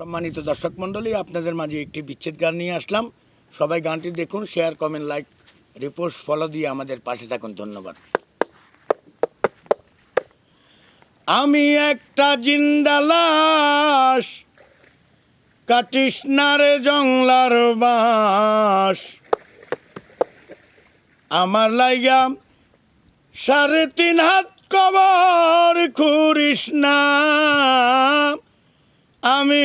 সম্মানিত দর্শক মণ্ডলী, আপনাদের মাঝে একটি বিচ্ছেদ গান নিয়ে আসলাম। সবাই গানটি দেখুন share comment like report follow দিয়ে আমাদের পাশে থাকুন। ধন্যবাদ। আমি একটা জিন্দালাস কাটিস না রে জংলার বাস। আমার লাইগা সাড়ে তিন হাত কবর খুরিস না। আমি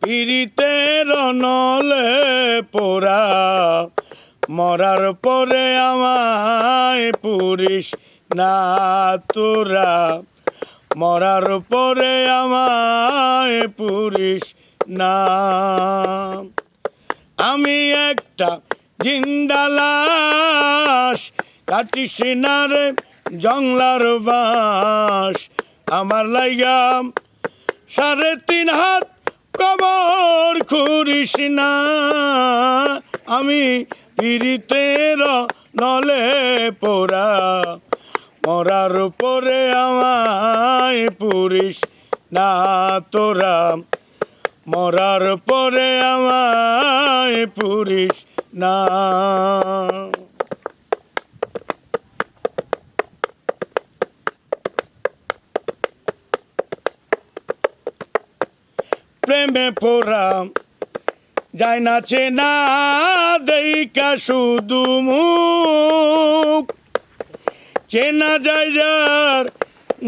পিড়িতের নলে পোড়া, মরার পরে আমায় পুরিস না তোরা। মরার পরে আমায় পুরিস না। আমি একটা জিন্দালাস কাটিস না রে জংলার বাস আমার লাইগা সাড়ে তিন হাত কবর খুরিস না। আমি পিড়িতের নলে পোড়া, মরার পরে আমায় পুরিস না তোরা। মরার পরে আমায় পুরিস না। প্রেমে পোড়া। যায় না চেনা দেইকা শুধু মুখ। চেনা যায় যার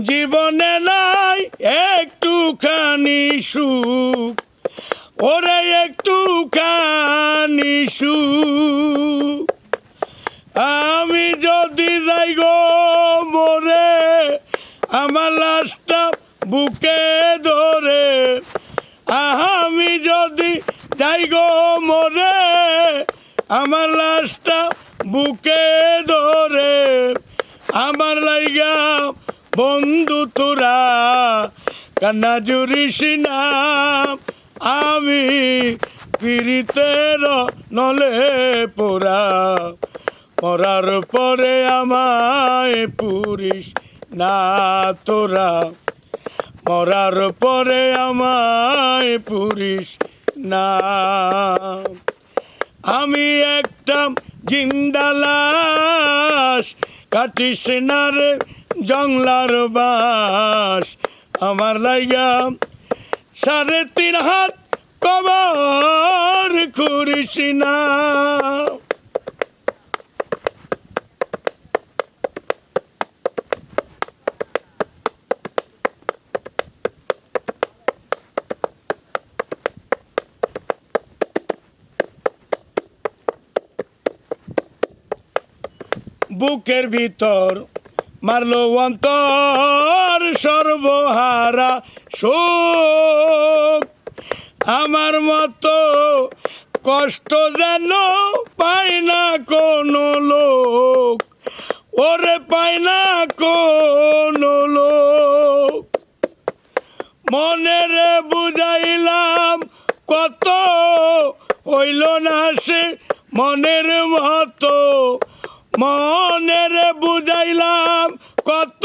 জীবনে নাই একটুখানি সুখ। ওরে একটুখানি সুখ। আমি যদি যাই গো মরে, আমার লাশটা বুকে ধরে আমি যদি যাই গো মরে, আমার লাশটা বুকে ধরে, আমার লাইগা বন্ধু তোরা, কান্না জুরিস না আমি পিড়িতের নলে পোড়া। মরার পরে আমায় পুরিস না তোরা। মরার পরে আমায় পুরিস না। আমি একটা জিন্দালাস কাটিস না রে জংলার বাস। আমার লাইগা সাড়ে তিন হাত কবর খুরিস না। বুকের ভিতর মারলো অন্তর সর্বহারা শোক আমার মতো কষ্ট যেন পায় না কোনো লোক। ওরে পায় না কোনো লোক। মনেরে বুঝাইলাম কত হইল না সে মনের মতো। মনেরে বুঝাইলাম কত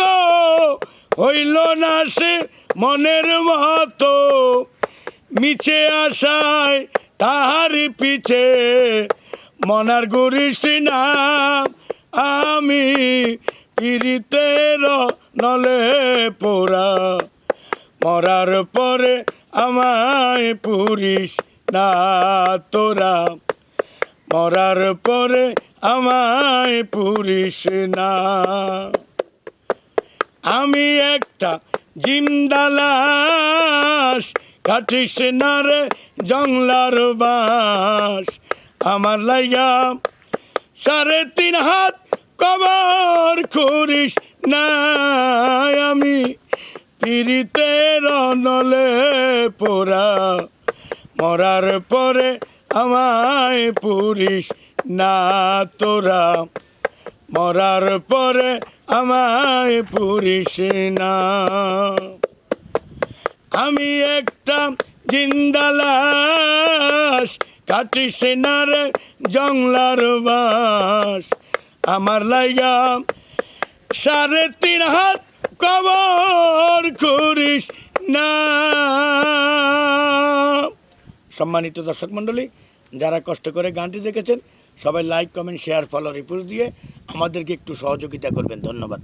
হইল না সে মনের মতো মিছে আশায় তাহারি পিছে মনার গুরিস না আমি পিড়িতের নলে পোড়া। মরার পরে আমায় পুরিস না তোরা। মরার পরে আমায় পুরিস না। আমি একটা জিন্দালাস কাটিস না রে জংলার বাস। আমার লাইগা সাড়ে তিন হাত কবর খুরিস না আমি পিড়িতের নলে পোড়া, মরার পরে আমায় পুরিস না তোরা মরার পরে আমায় পুরিস না। আমি একটা জিন্দালাস কাটিস না রে জংলার বাস। আমার লাইগা সাড়ে তিন হাত কবর করিস না। সম্মানিত দর্শক মণ্ডলী, যারা কষ্ট করে গানটি দেখেছেন সবাই like comment share follow report দিয়ে আমাদেরকে একটু সহযোগিতা করবেন। ধন্যবাদ।